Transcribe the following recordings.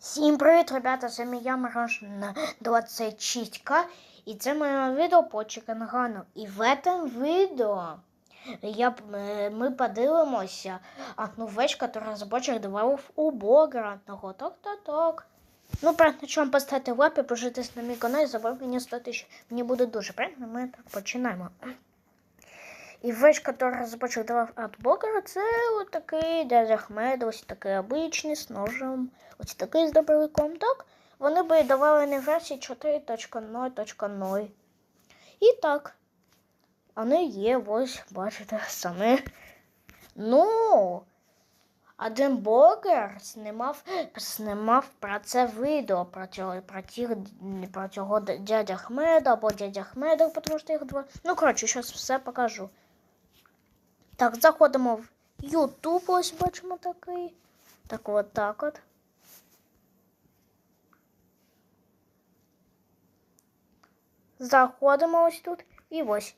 Всім привіт, ребята! З вами я Мирошна 26К. І це моє відео по Чикенгану. І в цьому відео я, е, ми подивимося одну вещь, яку разработчик давав у блогера одного. Так-так-так. Ну, перед началом поставити лайк, підпишитись на мій канал і забав мені 100 тисяч. Мені буде дуже приємно, ми так починаємо. І вещь, давав від блогера, це от такий дядя Ахмед, ось такий обичний з ножем, ось такий з добровиком. Так, вони би давали не версії 4.0.0. І так. Вони є, ось, бачите, самі. Ну, один блогер знімав, знімав про це відео, про цього, про, тих, про цього дядя Ахмеда або дядя Ахмеда, тому що їх два. Ну, коротше, зараз все покажу. Так, заходимо в YouTube, ось бачимо такий. Так от так от. Заходимо ось тут і ось.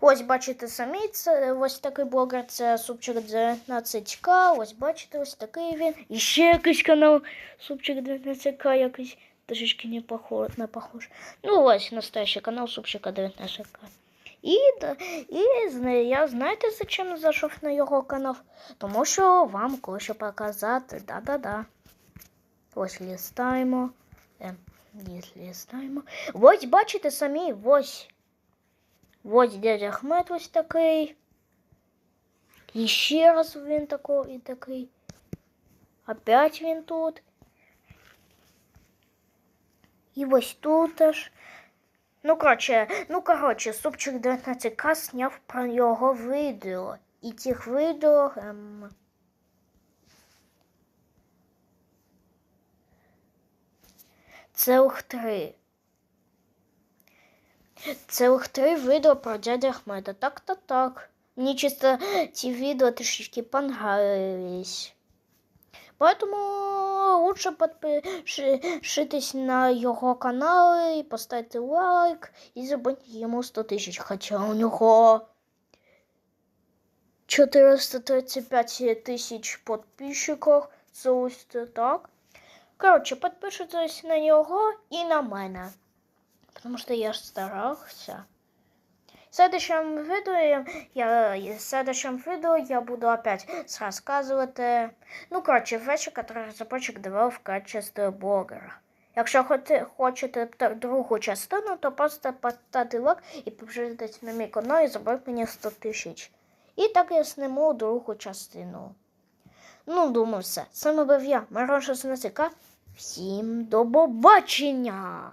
Ось бачите самі, це ось такий блогер, це супчик 19к. Ось бачите, ось такий він. І ще якийсь канал супчик 19к, якийсь трішки не похож, не похож. Ну ось настоящий канал супчика 19к. І, і я знаєте, зачем зайшов на його канал? Тому що вам кое-що показати. Да-да-да. Ось лістаємо. Ліс- лістаємо. Ось бачите самі, ось. Ось дядя Ахмед ось такий. І ще раз він такий і такий. Опять він тут. І ось тут аж. Ну, коротше, ну, коротше, супчик 19К зняв про його відео. І цих відео. Ем... Цілих три. Цілих три відео про дядя Ахмеда. Так-то так. Мені чисто ці відео трішки понравились. Поэтому лучше подпишитесь на його канал і поставити лайк і забудьте йому 100 тисяч. Хоча у нього 435 тисяч підписчиків. Це так. Коротше, підпишитесь на нього і на мене. Потому что я ж старался. В следующем видео я, я, в следующем видео я буду опять рассказывать, э, ну, короче, вещи, которые разработчик давал в качестве блогера. Якщо хоте- хочете та- другу частину, то просто поставте лайк і підпишитесь на мій канал і заберіть мені 100 тисяч. І так я сниму другу частину. Ну, думаю, все. З вами був я, Мироша Сенесика. Всім до побачення!